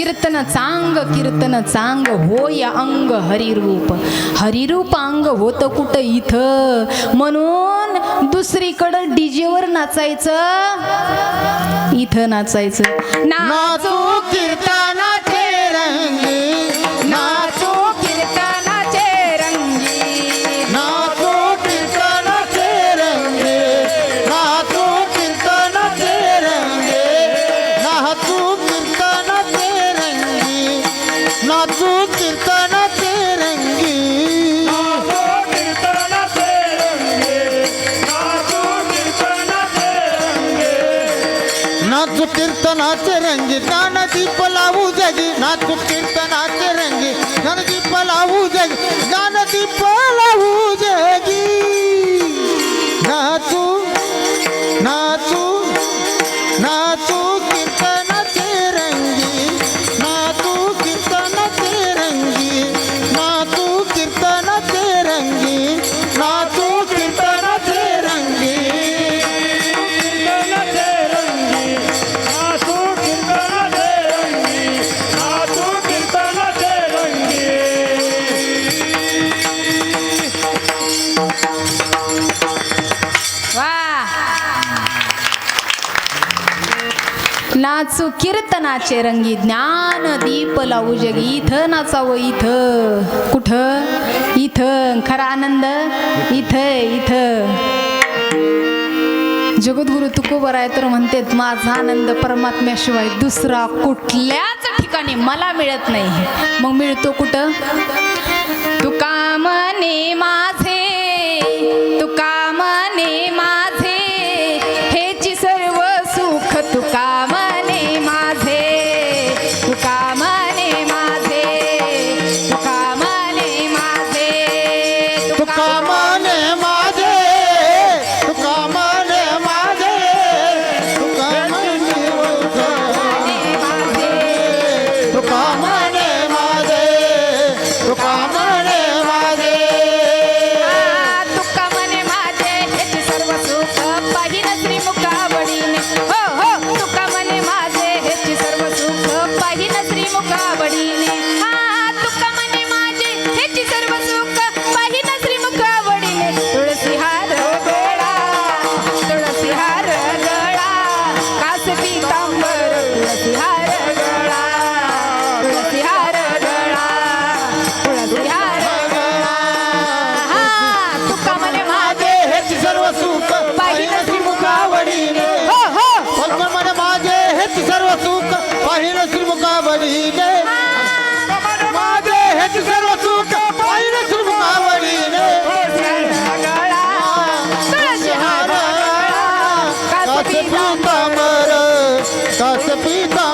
कीर्तन चांग कीर्तन चांग होय अंग हरिरूप हरिरूप अंग होतं कुठं इथं म्हणून दुसरीकडं डीजेवर नाचायचं इथं नाचायचं नाचू कीर्तन नाच रंजिता कीर्तनाचे रंगी ज्ञान दीप लावू जगी इथं नाचावं इथं. कुठ? इथं. खरा आनंद? इथ इथं. जगद्गुरु तुकोबराय तर म्हणते माझा आनंद परमात्म्याशिवाय दुसरा कुठल्याच ठिकाणी मला मिळत नाही. मग मिळतो कुठं? तुका म्हणे माझ पिता मारा कस पिता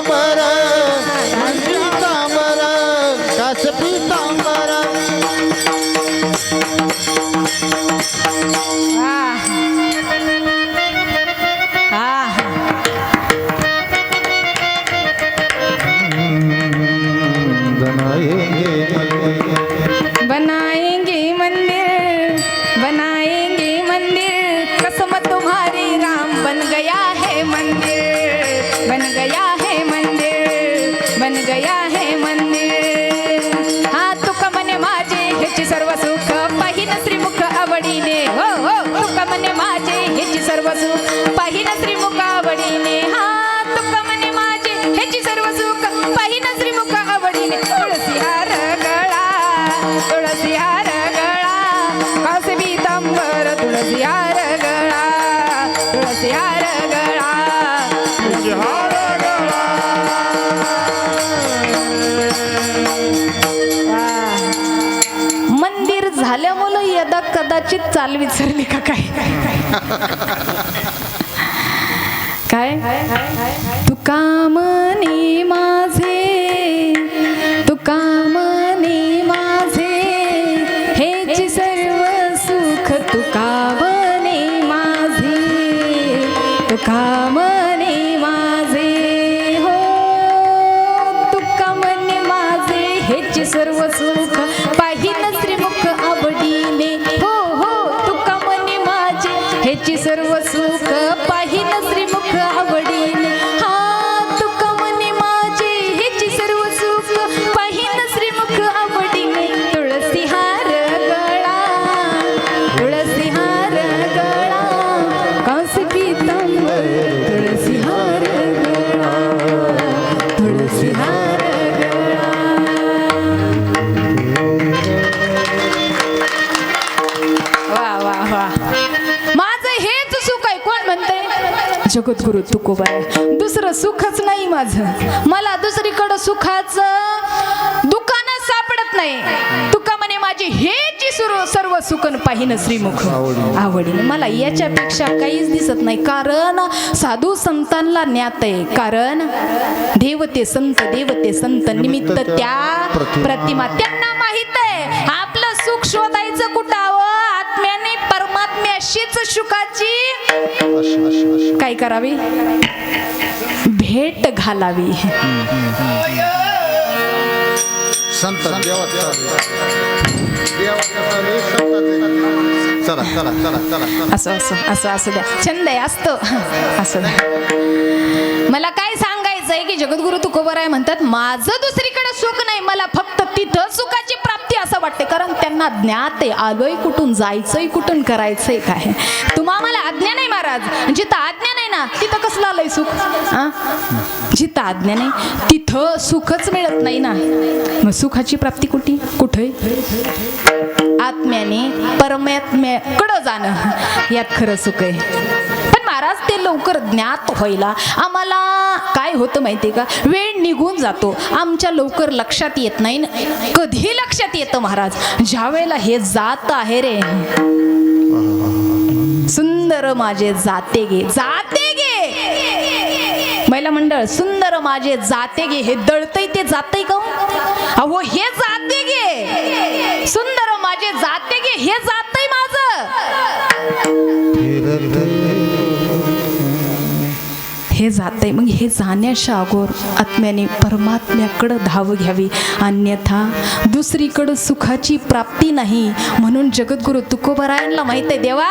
चाल विचारली का काय? काय? तू माझे तुकामनी माझे हेच सर्व सुख तू माझे तू माझे हो तू काम माझे हेच सर्व सुख जगद्गुरु तुकोबाय दुसरं सुखच नाही माझं. मला दुसरीकडं सुखाचं दुकानच सापडत नाही. तुका म्हणे माझी हेच सुरू सर्व सुकन पाहिन श्रीमुख. आवडीने. मला याच्यापेक्षा काहीच दिसत नाही. कारण साधू संतांना ज्ञात आहे. कारण देवते संत देवते संत निमित्त त्या प्रतिमा. त्यांना माहीत आहे. आपलं सुख शोधायचं कुठं हवं आत्म्याने परमात्म्याशीच सुखाची काय करावी? भेट घालावी. संत असं असं असं असं द्या. छंद आहे असतो. असं द्या. मला काय आहे की जगद्गुरु तुकोबराय म्हणतात माझं दुसरीकडे सुख नाही मला फक्त तिथं सुखाची प्राप्ती असं वाटते. कारण त्यांना ज्ञात आहे आलोय कुठून जायचंय कुठून करायचंय काय. तुम्हा मला आज्ञा नाही महाराज. जिथं आज्ञा नाही ना तिथं कसलं आलंय सुख? जिथं आज्ञा नाही तिथं सुखच मिळत नाही ना. मग सुखाची प्राप्ती कुठे? कुठे? आत्म्याने परमात्म्याकडं जाणं. यात खरं सुख आहे. महाराज ते लवकर ज्ञात व्हायला. आम्हाला काय होतं माहिती का? वेळ निघून जातो. आमच्या लवकर लक्षात येत नाही कधी लक्षात येतं महाराज. ज्या वेळेला हे जात आहे रे. सुंदर माझे जाते गे. जाते गे. महिला मंडळ सुंदर माझे जाते गे. हे दळतय ते जातय का? अहो हे जाते गे. सुंदर माझे जाते गे. हे जातय माझं. हे आहे मग हे जाण्याच्या अगोर आत्म्याने परमात्म्याकडं धाव घ्यावी. अन्यथा दुसरीकडं सुखाची प्राप्ती नाही. म्हणून जगद्गुरु तुकोबरायांना माहीत आहे देवा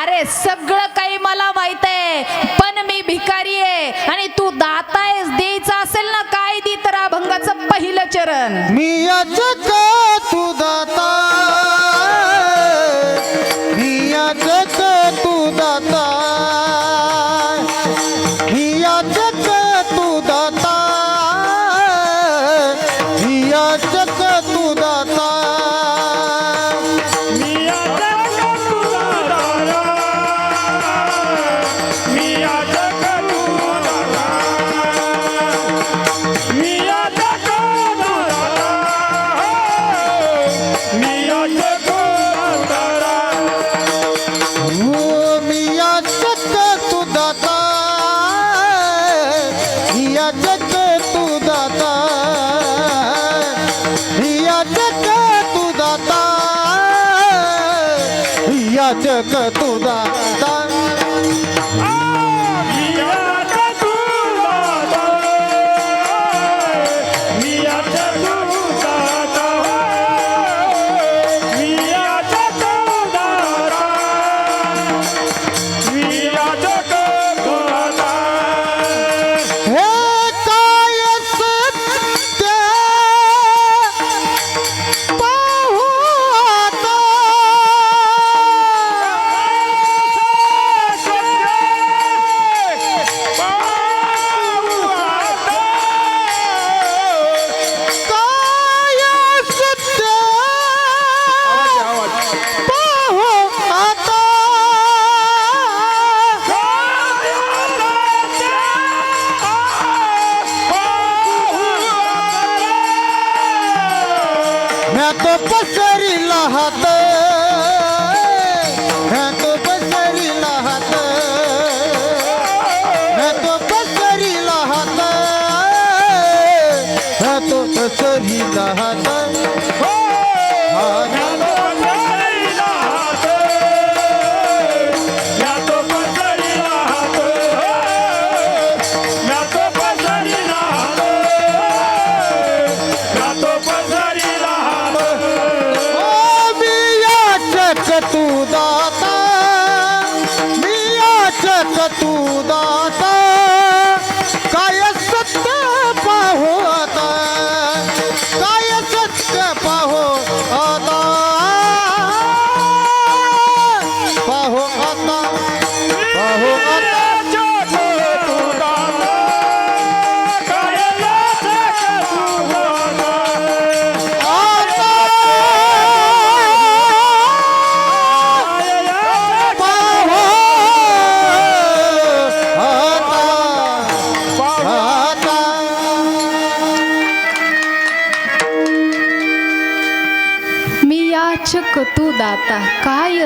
अरे सगळं काही मला माहीत आहे पण मी भिकारी आहे आणि तू दातायस द्यायचं असेल ना काय दी तर अभंगाचं पहिलं चरण. मी तू दाता मी तो पसरी लहत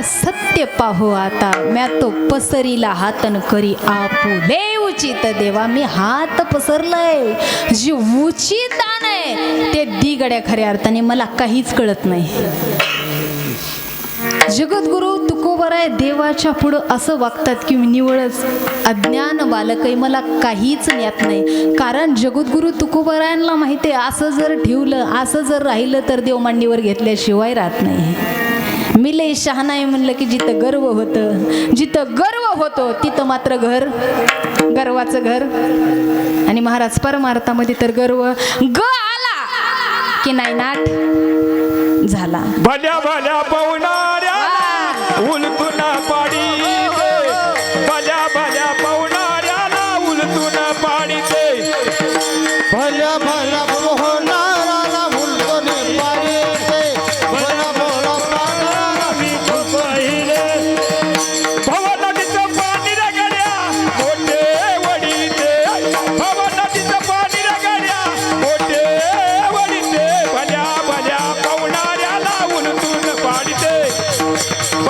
सत्य सत्य पाहो आता. म्या तो पसरीला हातन करी आपुले उचित देवा मी हात पसरलंय. जे उचित दान आहे ते दिगड्या खऱ्या अर्थाने मला काहीच कळत नाही. जगद्गुरु तुकोबराय देवाच्या पुढं असं वागतात की मी निवळच. अज्ञान बालकही मला काहीच ज्ञात नाही. कारण जगद्गुरु तुकोबरायांना माहिती आहे असं जर ठेवलं असं जर राहिलं तर देव मांडीवर घेतल्याशिवाय राहत नाही. मी लय शहाणा आहे म्हणलं की जिथं गर्व होतं जिथं गर्व होतो तिथं मात्र घर गर्वाचं घर. आणि महाराज परमार्थामध्ये तर गर्व ग आला की नाही नाट झाला. भल्या भल्या पाडी.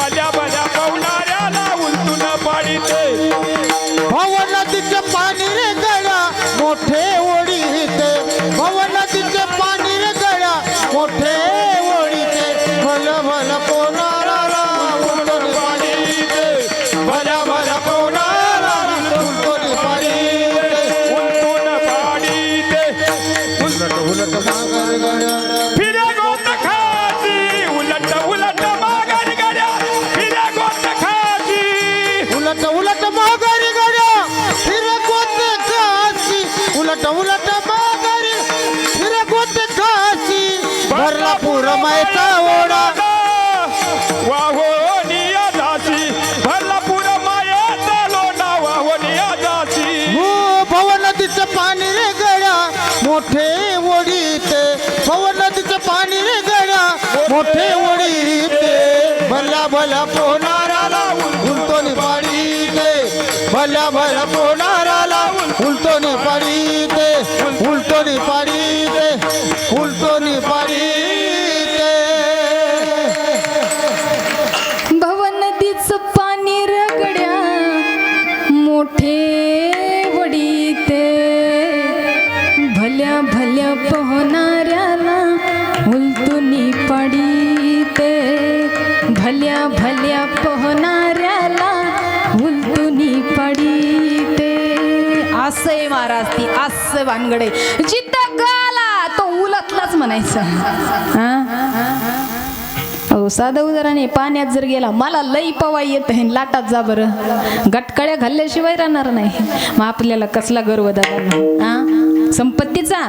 भल्या ભલ્યા ભર પોનારા ઉલટો ને પડી દે ઉલટો ને પડી દે असं महाराज ती असं भानगडे जिथं गाला तो उलटलाच म्हणायचं. हो? साधं उदाहरणे पाण्यात जर गेला मला लई पवाई येत आहे लाटात जा बरं. गटकड्या घालल्याशिवाय राहणार नाही. मग आपल्याला कसला गर्व दादा? संपत्तीचा?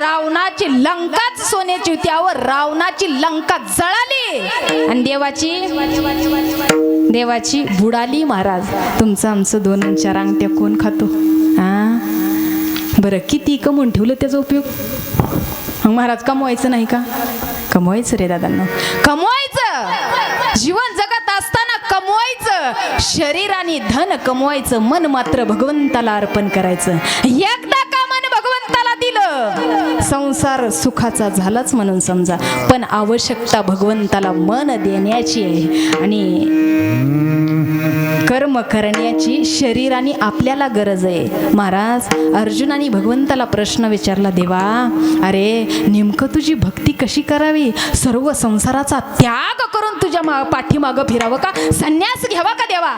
रावणाची लंकाच सोन्याची होती. अहो रावणाची लंका जळाली. आणि देवाची? देवाची बुडाली महाराज. तुमचं आमचं दोन चार अंगठ्या कोण खातो? हा बरं किती कमवून ठेवलं त्याचा उपयोग? मग महाराज कमवायचं नाही का? कमवायचं रे दादांना. कमवायचं. जीवन जगत असताना कमवायचं. शरीर आणि धन कमवायचं. मन मात्र भगवंताला अर्पण करायचं. एक संसार सुखाचा झालाच म्हणून समजा. पण आवश्यकता भगवंताला मन देण्याची आहे. आणि कर्म करण्याची शरीराने आपल्याला गरज आहे. महाराज अर्जुनाने भगवंताला प्रश्न विचारला देवा अरे नेमकं तुझी भक्ती कशी करावी? सर्व संसाराचा त्याग करून तुझ्या मा पाठीमागं फिरावं का? संन्यास घ्यावा का देवा?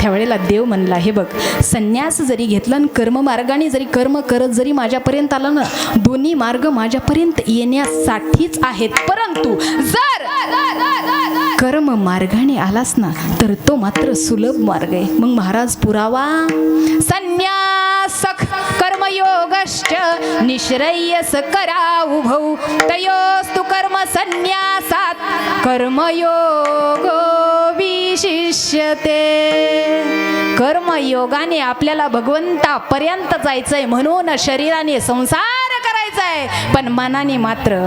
त्यावेळेला देव म्हणला हे बघ संन्यास जरी घेतला आणि कर्म मार्गाने जरी कर्म करत जरी माझ्यापर्यंत आला ना दोन्ही मार्ग माझ्यापर्यंत येण्यासाठीच आहेत. परंतु जर कर्म मार्गाने आलास ना तर तो मात्र सुलभ मार्ग आहे. मग महाराज पुरावा. संन्यासक कर्मयोगश्च निश्रयस करा उभौ तयोस्तु कर्म संन्यासात कर्मयोगो विशिष्यते. कर्मयोगाने आपल्याला भगवंतापर्यंत जायचंय म्हणून शरीराने संसार करायचा आहे पण मनाने मात्र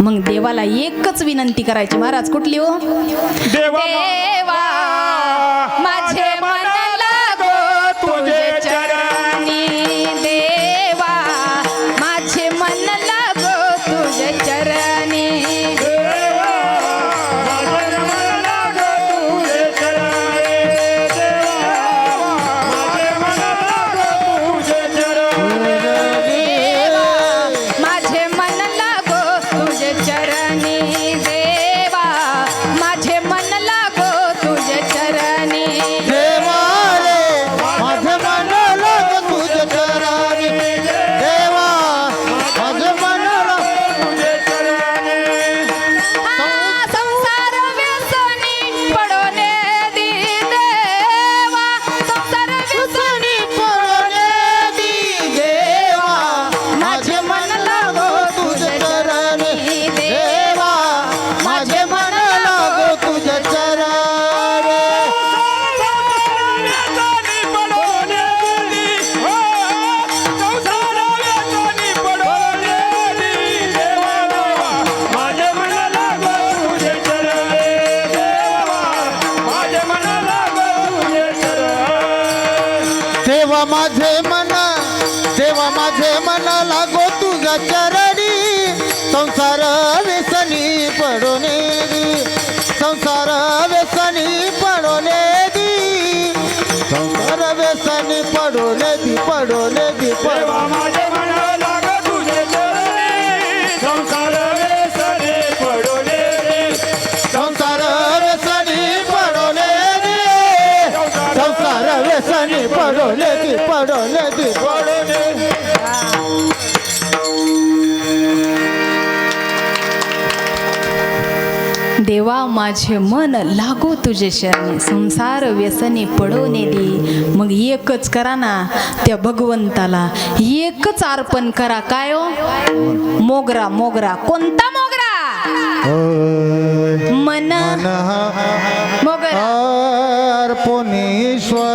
मग देवाला एकच विनंती करायची. महाराज कुठली हो? देवा माझे मन पडोने दी देवा माझे मन लागो तुझे शरणी. संसार व्यसनी पडवणे दे. मग एकच करा ना त्या भगवंताला. एकच अर्पण करा. काय हो? मोगरा मोगरा. कोणता मोगरा. मन. मोगरा. अर्पणेश्वर.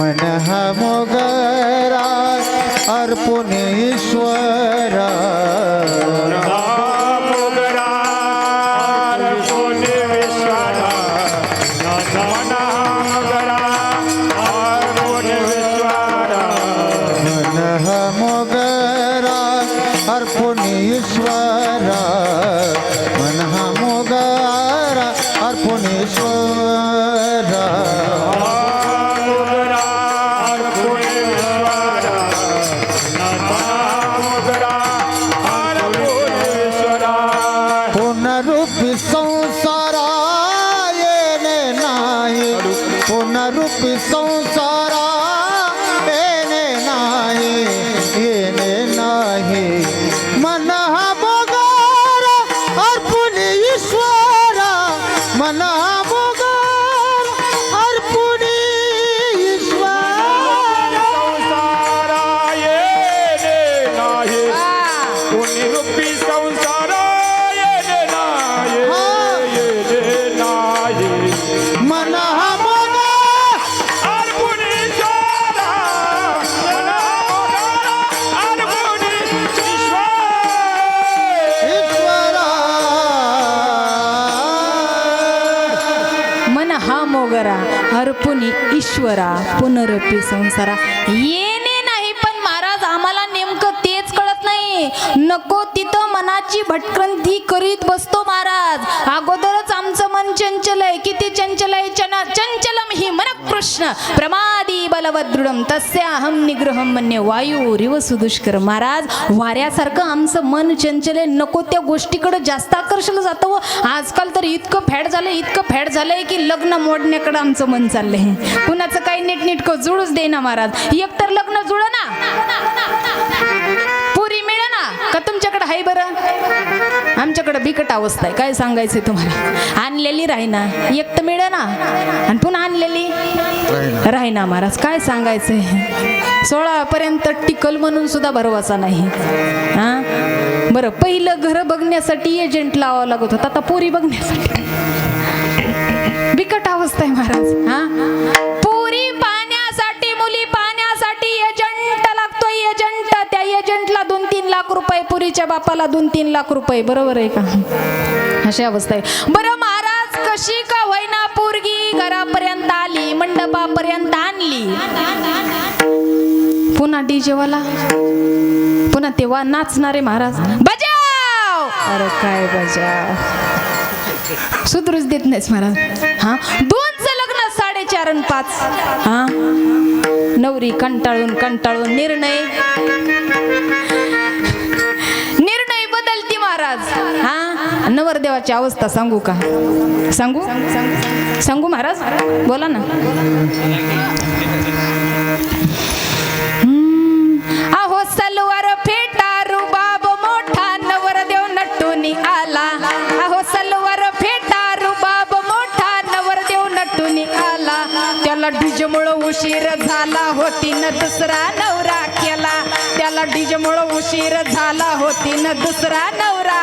मन मोगरा. अर्पणेश्वर. ईश्वरा पुनरपी संसारा. येणे नाही पण महाराज आम्हाला नेमकं तेच कळत नाही. नको तिथं मनाची भटकंती करीत बसतो महाराज. अगोदरच आमचं मन चंचल आहे. किती चंचल आहे? चना चंचलम ही मन कृष्ण प्रमादी बलवदृढम तस्य अहम निग्रहम मन्य वायू रिव सुदुष्कर. महाराज वाऱ्यासारखं आमचं मन चंचले नको त्या गोष्टीकडे जास्त आकर्षण जातं व आजकाल तर इतकं फॅड झालं इतकं फॅड झालंय की लग्न मोडण्याकडे आमचं मन चाललंय. कुणाचं काही नीटनीटकं जुळूच दे ना महाराज एकतर लग्न जुळ ना पुरी मिळ ना का तुमच्याकडे हाय बरं? बिकट अवस्था आहे. काय सांगायचंय तुम्हाला? आणलेली राहीना. एक तर मिळ ना आणि पुन्हा आणलेली? राहीना. महाराज काय सांगायचंय? सोळा पर्यंत टिकल म्हणून सुद्धा भरवासा नाही. हा? बरं पहिलं घर बघण्यासाठी एजंट लावावं लागत होतं. आता पोरी बघण्यासाठी. बिकट अवस्था आहे महाराज. हा? पुरी पाण्यासाठी मुलीच्या बापाला दोन तीन लाख रुपये बरोबर आहे का? अशी अवस्था आहे. बरं महाराज कशी का होईना पोरगी घरापर्यंत आली मंडपापर्यंत आणली? पुन्हा डीजे वाला पुन्हा तेव्हा नाचणारे महाराज? बजाव! अरे काय बजाव? सुधरूच देत नाहीस महाराज. हा? दोनचं लग्न साडेचार आणि पाच. हा? नवरी कंटाळून कंटाळून निर्णय. नवरदेवाची अवस्था सांगू का? सांगू? सांगू महाराज? बोला ना. आहो सलवार फेटा रुबाब मोठा नवरदेव नटूनी आला. आहो सलवार फेटा रुबाब मोठा नवरदेव नटूनी आला. त्याला डीजमुळं उशीर झाला होती न दुसरा नवरा केला. त्याला डीजमुळं उशीर झाला होती न दुसरा नवरा.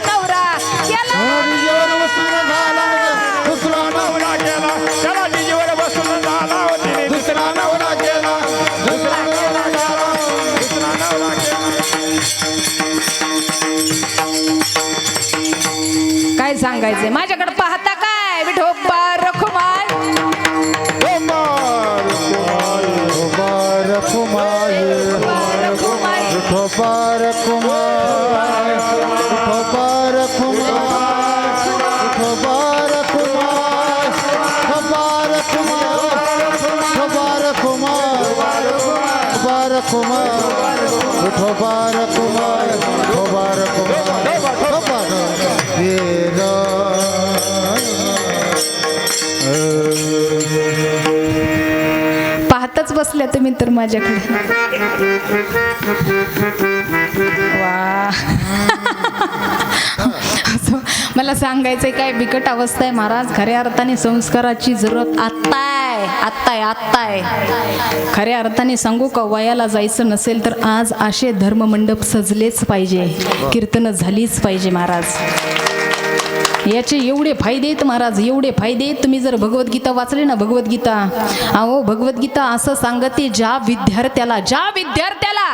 काय सांगायचंय माझ्याकडे पाहता काय? विठोबा रखुमाय कुमार रखुमाय बसल्या तर माझ्याकडे. वा. मला सांगायचंय काय बिकट अवस्था आहे महाराज. खऱ्या अर्थाने संस्काराची जरूरत आत्ता आहे आत्ता आहे आत्ता आहे खऱ्या अर्थाने सांगू का वयाला जायचं नसेल तर आज असे धर्ममंडप सजलेच पाहिजे कीर्तनं झालीच पाहिजे महाराज. याचे एवढे फायदे आहेत महाराज एवढे फायदे आहेत. तुम्ही जर भगवद्गीता वाचली ना भगवद्गीता. अहो भगवद्गीता असं सांगते ज्या विद्यार्थ्याला ज्या विद्यार्थ्याला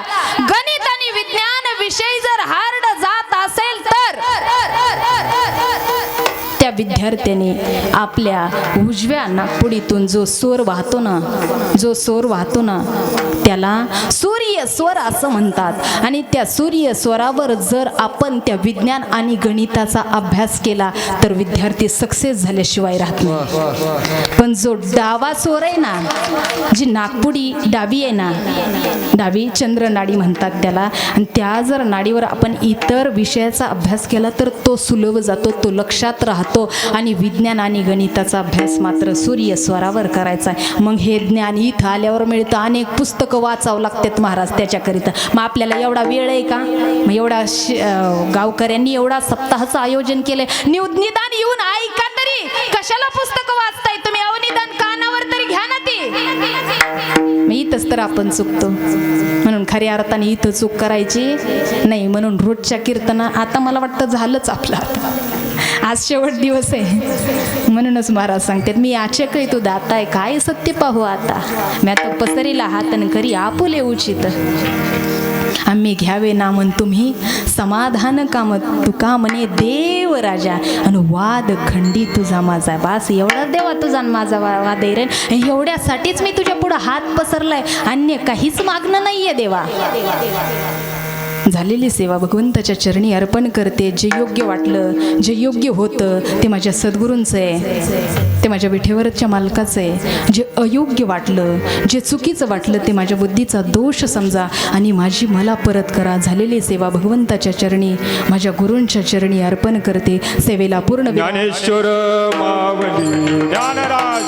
गणित आणि विज्ञान विषय जर हार्ड जात असेल तर विद्यार्थ्याने आपल्या उजव्या नागपुडीतून जो स्वर वाहतो ना जो स्वर वाहतो ना त्याला सूर्य स्वर असं म्हणतात. आणि त्या सूर्य स्वरावर जर आपण त्या विज्ञान आणि गणिताचा अभ्यास केला तर विद्यार्थी सक्सेस झाल्याशिवाय राहत नाही. पण जो डावा स्वर आहे ना जी नागपुडी डावी आहे ना डावी चंद्र नाडी म्हणतात त्याला आणि त्या जर नाडीवर आपण इतर विषयाचा अभ्यास केला तर तो सुलभ जातो तो लक्षात राहतो आणि विज्ञान आणि गणिताचा अभ्यास मात्र सूर्य स्वरावर करायचा आहे. मग हे ज्ञान इथं आल्यावर मिळतं. अनेक पुस्तकं वाचावं लागतात महाराज त्याच्याकरिता. मग आपल्याला एवढा वेळ आहे का? मग एवढा श- गावकऱ्यांनी एवढा सप्ताहाचं आयोजन केलं निव- निदान येऊन ऐका तरी. कशाला पुस्तकं वाचताय तुम्ही? अवनिदान कानावर तरी घ्या ना ती. इथंच तर आपण चुकतो. म्हणून खऱ्या अर्थाने इथं चूक करायची नाही म्हणून रोजच्या कीर्तना आता मला वाटतं झालंच आपलं आता. आज शेवट दिवस आहे. म्हणूनच महाराज सांगतात मी याचे काही तू दाता आहे काय सत्य पाहू आता? मी आता पसरीला हात आणि करी आपुले उचित. आम्ही घ्यावे नामन तुम्ही समाधान काम तुका म्हणे देव राजा. आणि वाद खंडी तुझा माझा बास एवढा देवा तुझा आणि माझा वा वाद आहे रे. एवढ्यासाठीच मी तुझ्या पुढं हात पसरलाय. अन्य काहीच मागणं नाहीये देवा. झालेली सेवा भगवंताच्या चरणी अर्पण करते. जे योग्य वाटलं जे योग्य होतं ते माझ्या सद्गुरूंचं आहे. ते माझ्या विठेवरच्या मालकाचं आहे. जे अयोग्य वाटलं जे चुकीचं वाटलं ते माझ्या बुद्धीचा दोष समजा आणि माझी मला परत करा. झालेली सेवा भगवंताच्या चरणी माझ्या गुरूंच्या चरणी अर्पण करते. सेवेला पूर्ण विराम. ज्ञानेश्वर ज्ञानराज